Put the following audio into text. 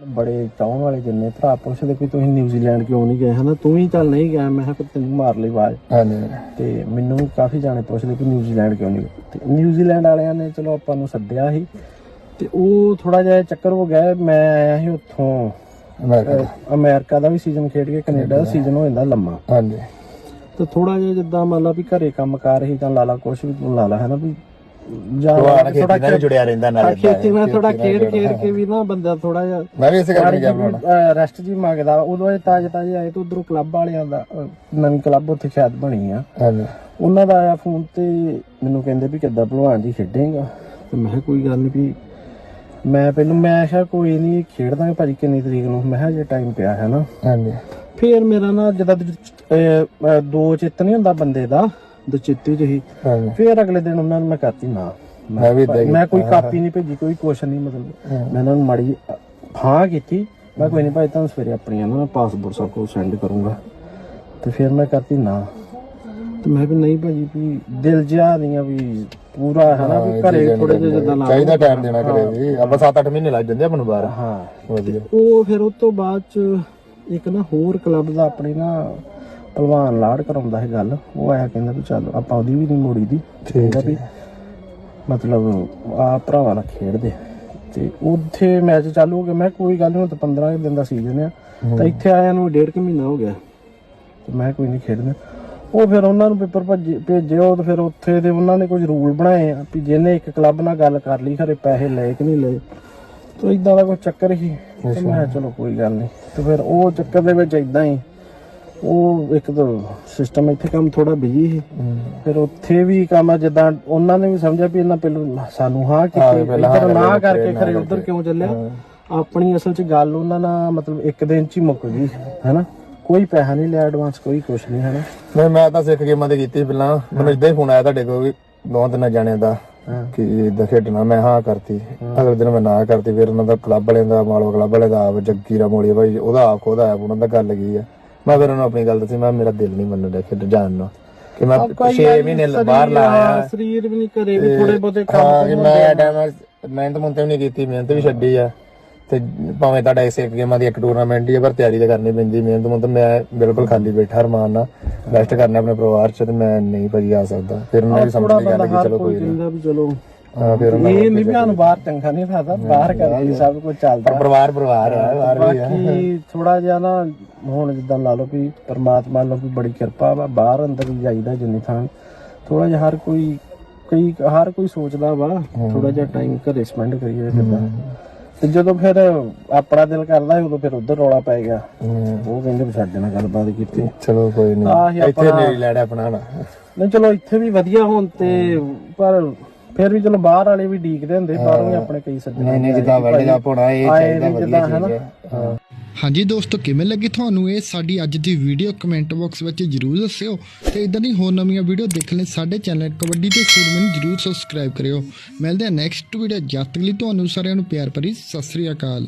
ਬੜੇ ਚਾਹਣ ਵਾਲੇ ਜਿੰਨੇ ਭਰਾ ਪੁੱਛਦੇ ਕਿ ਤੁਸੀਂ ਨਿਊਜ਼ੀਲੈਂਡ ਕਿਉਂ ਨਹੀਂ ਗਏ? ਹਨਾ ਤੂੰ ਹੀ ਚੱਲ ਨਹੀਂ ਗਿਆ। ਮੈਂ ਕਿਹਾ ਤੈਨੂੰ ਮਾਰ ਲਈ ਆਵਾਜ਼। ਹਾਂਜੀ। ਤੇ ਮੈਨੂੰ ਕਾਫੀ ਜਾਣੇ ਪੁੱਛਦੇ ਕਿ ਨਿਊਜ਼ੀਲੈਂਡ ਕਿਉਂ ਨਹੀਂ ਗਏ? ਤੇ ਨਿਊਜ਼ੀਲੈਂਡ ਵਾਲਿਆਂ ਨੇ ਚਲੋ ਆਪਾਂ ਨੂੰ ਸੱਦਿਆ ਸੀ। ਤੇ ਉਹ ਥੋੜਾ ਜਿਹਾ ਚੱਕਰ ਹੋ ਗਿਆ ਮੈਂ ਆਇਆ ਸੀ ਉੱਥੋਂ ਅਮਰੀਕਾ ਦਾ। ਵੀ ਸੀਜ਼ਨ ਖੇਡ ਕੇ ਕੈਨੇਡਾ ਦਾ ਸੀਜ਼ਨ ਹੋ ਜਾਂਦਾ ਲੰਮਾ। ਹਾਂਜੀ। ਤੇ ਥੋੜਾ ਜਿਹਾ ਜਿੱਦਾਂ ਮੰਨ ਲਾ ਵੀ ਘਰੇ ਕੰਮ ਕਰ ਰਹੀ ਤਾਂ ਲਾਲਾ ਕੁਛ ਵੀ ਤੂੰ ਲਾ ਲਾ ਹੈ ਨਾ ਵੀ ਜਾਂ ਭਲਵਾਨ ਖੇਤੀ ਥੋੜਾ ਨਾਲ ਹੀ ਜੁੜਿਆ ਰਹਿੰਦਾ ਹਾਂ, ਨਾਲ ਖੇਤੀ ਨਾਲ ਥੋੜਾ ਖੇਡ ਖੇਡ ਕੇ ਵੀ ਨਾ ਬੰਦਾ ਥੋੜਾ ਜਿਹਾ ਮੈਂ ਵੀ ਇਸੇ ਕਰਕੇ ਗਿਆ ਬਣਾਉਣਾ ਰੈਸਟ ਜੀ ਮੰਗਦਾ। ਉਦੋਂ ਇਹ ਤਾਜ ਤਾਜ ਆਏ ਤੇ ਉਧਰੋਂ ਕਲੱਬ ਵਾਲਿਆਂ ਦਾ ਅਹ, ਨਵੀਂ ਕਲੱਬ ਉੱਥੇ ਸ਼ਾਇਦ ਬਣੀ ਆ। ਹਾਂਜੀ। ਉਹਨਾਂ ਦਾ ਆਇਆ ਫੋਨ ਤੇ ਮੈਨੂੰ ਕਹਿੰਦੇ ਵੀ ਕਿੱਦਾਂ ਭਲਵਾਨ ਜੀ ਖੇਡੇਗਾ। ਤੇ ਮੈਂ ਕੋਈ ਗੱਲ ਨਹੀਂ ਵੀ ਮੈਂ ਪਹਿਲਾਂ ਮੈਂ ਕਿਹਾ ਕੋਈ ਨਹੀਂ ਖੇਡ ਦਾਂਗੇ ਭਾਜੀ ਕਿੰਨੀ ਤਰੀਕ ਨੂੰ। ਮੈਂ ਕਿਹਾ ਜੇ ਟਾਈਮ ਪਿਆ ਹੈ ਨਾ। ਹਾਂਜੀ। ਫੇਰ ਮੇਰਾ ਨਾ ਜਦਾਂ ਦੋ ਚਿੱਤ ਨਹੀਂ ਹੁੰਦਾ ਬੰਦੇ ਦਾ। ਦੋ ਚਿੱਤੇ ਜਿਹੀ। ਫੇਰ ਅਗਲੇ ਦਿਨ ਉਹਨਾਂ ਨੂੰ ਮੈਂ ਕਰਤੀ ਨਾ ਮੈਂ ਵੀ ਮੈਂ ਕੋਈ ਕਾਪੀ ਨਹੀਂ ਭੇਜੀ ਕੋਈ ਕੁਛ ਨਹੀਂ ਮਤਲਬ ਮੈਂ ਇਹਨਾਂ ਨੂੰ ਮਾੜੀ ਹਾਂ ਕੀਤੀ। ਮੈਂ ਕੋਈ ਨਹੀਂ ਭਾਈ ਤੁਹਾਨੂੰ ਸਵੇਰੇ ਆਪਣੀਆਂ ਨਾ ਪਾਸਪੋਰਟ ਸਭ ਕੁਝ ਸੈਂਡ ਕਰੂੰਗਾ। ਤੇ ਫਿਰ ਮੈਂ ਕਰਤੀ ਨਾ। ਤੇ ਮੈਂ ਵੀ ਨਹੀਂ ਭਾਜੀ ਵੀ ਦਿਲ ਜਿਹਾ ਨਹੀਂ ਆ ਵੀ ਪੂਰਾ ਹੈ ਨਾ ਵੀ ਘਰੇ ਥੋੜੇ ਜਿਹਾ ਜਿੱਦਾਂ ਲਾ ਚਾਹੀਦਾ ਟਾਈਮ ਦੇਣਾ ਕਰੇ ਵੀ। ਆਪਾਂ 7-8 ਮਹੀਨੇ ਲੱਗ ਜਾਂਦੇ ਆਪਾਂ ਨੂੰ ਬਾਹਰ। ਹਾਂ। ਵਧੀਆ। ਉਹ ਫਿਰ ਉਸ ਤੋਂ ਬਾਅਦ ਚ ਇੱਕ ਨਾ ਹੋਰ ਕਲੱਬ ਦਾ ਆਪਣੀ ਨਾ ਪਹਿਲਵਾਨ ਲਾੜ ਕਰਾਉਂਦਾ ਹੈ ਗੱਲ ਉਹ ਆਇਆ ਕਹਿੰਦਾ ਵੀ ਚੱਲ ਆਪਾਂ ਉਹਦੀ ਵੀ ਨਹੀਂ ਮੋੜੀ ਦੀ। ਕਹਿੰਦਾ ਵੀ ਮਤਲਬ ਆ ਭਰਾਵਾਂ ਨਾਲ ਖੇਡਦੇ ਤੇ ਉੱਥੇ ਮੈਚ ਚਾਲੂ ਹੋ ਗਿਆ। ਮੈਂ ਕੋਈ ਗੱਲ ਨਹੀਂ ਤਾਂ 15 ਕੁ ਦਿਨ ਦਾ ਸੀਜ਼ਨ ਆ। ਤਾਂ ਇੱਥੇ ਆਇਆ ਨੂੰ ਡੇਢ ਕੁ ਮਹੀਨਾ ਹੋ ਗਿਆ। ਤੇ ਮੈਂ ਕੋਈ ਨਹੀਂ ਖੇਡਣਾ ਉਹ ਫਿਰ ਉਹਨਾਂ ਨੂੰ ਪੇਪਰ ਭੇਜੇ ਉਹ ਤੇ ਫਿਰ ਉੱਥੇ ਦੇ ਉਹਨਾਂ ਨੇ ਕੁਝ ਰੂਲ ਬਣਾਏ ਆ ਵੀ ਜਿਹਨੇ ਇੱਕ ਕਲੱਬ ਨਾਲ ਗੱਲ ਕਰ ਲਈ ਖਰੇ ਪੈਸੇ ਲਏ ਕਿ ਨਹੀਂ ਲਏ। ਤੇ ਇਦਾਂ ਦਾ ਕੋਈ ਚੱਕਰ ਹੀ। ਮੈਂ ਚਲੋ ਕੋਈ ਗੱਲ ਨਹੀਂ ਤੇ ਫਿਰ ਉਹ ਚੱਕਰ ਦੇ ਵਿੱਚ ਇਦਾਂ ਹੀ ਉਹ ਇੱਕ ਤਾਂ ਸਿਸਟਮ ਇੱਥੇ ਕੰਮ ਥੋੜਾ ਬਿਜ਼ੀ ਸੀ। ਫਿਰ ਉੱਥੇ ਵੀ ਕੰਮ ਆ ਜਿੱਦਾਂ ਉਹਨਾਂ ਨੇ ਵੀ ਸਮਝਿਆ ਵੀ ਇਹਨਾਂ ਪਹਿਲਾਂ ਸਾਨੂੰ ਹਾਂ ਕੀਤੀ ਪਹਿਲਾਂ ਨਾ ਕਰਕੇ ਖਰੇ ਉਧਰ ਕਿਉਂ ਚੱਲਿਆ? ਆਪਣੀ ਅਸਲ 'ਚ ਗੱਲ ਉਹਨਾਂ ਨਾਲ ਮਤਲਬ ਇੱਕ ਦਿਨ 'ਚ ਹੀ ਮੁੱਕ ਗਈ ਹੈਨਾ? ਕੋਈ ਪੈਸਾ ਨਹੀਂ ਲਿਆ ਐਡਵਾਂਸ ਕੋਈ ਕੁਛ ਨਹੀਂ ਹੈਨਾ? ਮੈਂ ਮੈਂ ਤਾਂ ਸਿੱਖ ਗੇਮਾਂ ਤੇ ਕੀਤੀ ਪਹਿਲਾਂ। ਮੈਨੂੰ ਇਦਾਂ ਹੀ ਫੋਨ ਆਇਆ ਤੁਹਾਡੇ ਕੋਲ ਵੀ ਦੋ ਤਿੰਨ ਜਾਣਿਆਂ ਦਾ। ਕਿ ਇਦਾਂ ਖੇਡਣਾ ਮੈਂ ਹਾਂ ਕਰਤੀ। ਅਗਲੇ ਦਿਨ ਮੈਂ ਨਾ ਕਰਤੀ ਫਿਰ ਉਹਨਾਂ ਦਾ ਕਲੱਬ ਵਾਲਿਆਂ ਦਾ ਮਾਲਵਾ ਕਲੱਬ ਵਾਲੇ ਦਾ ਆਪ ਜੱਗੀ ਰਾਮੋਲੀ ਭਾਈ ਉਹਦਾ ਆਪ ਖੁਦ ਆਇਆ ਉਹਨਾਂ ਦਾ ਗੱਲ ਕੀ ਆ? ਮੈਂ ਫਿਰ ਉਹਨੂੰ ਆਪਣੀ ਗੱਲ ਦੱਸੀ ਮੈਂ ਮੇਰਾ ਦਿਲ ਨਹੀਂ ਮੰਨਦਾ ਖੇਡ ਜਾਣ ਨੂੰ। ਕਿ ਮੈਂ 6 ਮਹੀਨੇ ਲ- ਬਾਹਰ ਲਾਇਆ। ਸਰੀਰ ਵੀ ਨਹੀਂ ਕਰੇ ਵੀ ਥੋੜੇ ਬਹੁਤੇ ਕੰਮ ਹਾਂ ਕਿ ਮੈਂ ਟਾਈਮ ਮਿਹਨਤ ਮੁੰਤ ਵੀ ਨਹੀਂ ਕੀਤੀ ਮਿਹਨਤ ਵੀ ਛੱਡੀ ਆ। ਤੇ ਭਾਵੇਂ ਤੁਹਾਡਾ ਇਸ ਇੱਕ ਗੇਮਾਂ ਦੀ ਇੱਕ ਟੂਰਨਾਮੈਂਟ ਹੀ ਆ ਪਰ ਤਿਆਰੀ ਤਾਂ ਕਰਨੀ ਪੈਂਦੀ ਮਿਹਨਤ ਮੁੰਤ ਮੈਂ ਬਿਲਕੁਲ ਖਾਲੀ ਬੈਠਾ ਰਮਾਨ ਨਾਲ। ਰੈਸਟ ਕਰਨਾ ਆਪਣੇ ਪਰਿਵਾਰ ਚ ਤੇ ਮੈਂ ਨਹੀਂ ਭਾਜੀ ਆ ਸਕਦਾ। ਫਿਰ ਉਹਨਾਂ ਦੀ ਸਮਝ ਨਹੀਂ ਕਿ ਚਲੋ ਕੋਈ ਨਹੀਂ। ਚਲੋ। ਹਾਂ ਫਿਰ ਉਹਨਾਂ ਇਹ ਨਹੀਂ ਸਾਨੂੰ ਬਾਹਰ ਚੰਗਾ ਨਹੀਂ ਲੱਗਦਾ ਬਾਹਰ ਕਰਕੇ ਸਭ ਕੁਝ ਚੱਲਦਾ। ਪਰ ਪਰਿਵਾਰ ਪਰਿਵਾਰ ਆ ਬਾਹਰ ਵੀ ਆ। ਬਾਕੀ ਥੋੜਾ ਜਿਹਾ ਨਾ ਹੁਣ ਜਿੱਦਾਂ ਲਾ ਲਓ ਵੀ ਪਰਮਾਤਮਾ ਵੱਲੋਂ ਵੀ ਬੜੀ ਕਿਰਪਾ ਵਾ ਬਾਹਰ ਅੰਦਰ ਵੀ ਜਾਈਦਾ ਜਿੰਨੀ ਥਾਂ। ਥੋੜਾ ਜਿਹਾ ਹਰ ਕੋਈ ਕਈ ਹਰ ਕੋਈ ਸੋਚਦਾ ਵਾ ਥੋੜਾ ਜਿਹਾ ਟਾਈਮ ਘਰੇ ਸਪੈਂਡ ਕਰੀਏ ਕਿੱਦਾਂ ਤੇ ਜਦੋਂ ਫਿਰ ਆਪਣਾ ਦਿਲ ਕਰਦਾ ਉਦੋਂ ਫਿਰ ਉਧਰ ਰੌਲਾ ਪੈ ਗਿਆ। ਹੂੰ। ਉਹ ਕਹਿੰਦੇ ਵੀ ਸਾਡੇ ਨਾਲ ਗੱਲਬਾਤ ਕੀਤੀ। ਚਲੋ ਕੋਈ ਨਹੀਂ ਇੱਥੇ ਨਹੀਂ ਲੈਣਾ ਆਪਣਾ ਨਾ। ਨਹੀਂ ਚਲੋ ਇੱਥੇ ਵੀ ਵਧੀਆ ਹੋਣ ਤੇ ਪਰ ਫਿਰ ਵੀ ਚਲੋ ਬਾਹਰ ਵਾਲੇ ਵੀ ਡੀਕਦੇ ਹੁੰਦੇ ਬਾਹਰੋਂ ਵੀ ਆਪਣੇ ਕਈ ਸੱਜਣ ਨਹੀਂ ਨਹੀਂ ਜਿੱਦਾਂ ਵਰਲਡ ਕੱਪ ਹੋਣਾ ਇਹ ਚਾਹੀਦਾ ਵਧੀਆ ਚੀਜ਼ ਹੈ। ਹਾਂ। ਹਾਂਜੀ ਦੋਸਤੋ ਕਿਵੇਂ ਲੱਗੀ ਤੁਹਾਨੂੰ ਇਹ ਸਾਡੀ ਅੱਜ ਦੀ ਵੀਡੀਓ ਕਮੈਂਟ ਬਾਕਸ ਵਿੱਚ ਜਰੂਰ ਦੱਸਿਓ ਤੇ ਇਦਾਂ ਦੀ ਹੋਰ ਨਵੀਆਂ ਵੀਡੀਓ ਦੇਖਣ ਲਈ ਸਾਡੇ ਚੈਨਲ ਕਬੱਡੀ ਤੇ ਸੂਰਮੇ ਨੂੰ ਜਰੂਰ ਸਬਸਕ੍ਰਾਈਬ ਕਰਿਓ। ਮਿਲਦੇ ਹਾਂ ਨੈਕਸਟ ਵੀਡੀਓ ਜਦ ਤੱਕ ਲਈ ਤੁਹਾਨੂੰ ਸਾਰਿਆਂ ਨੂੰ ਪਿਆਰ ਭਰੀ ਸਤਿ ਸ੍ਰੀ ਅਕਾਲ।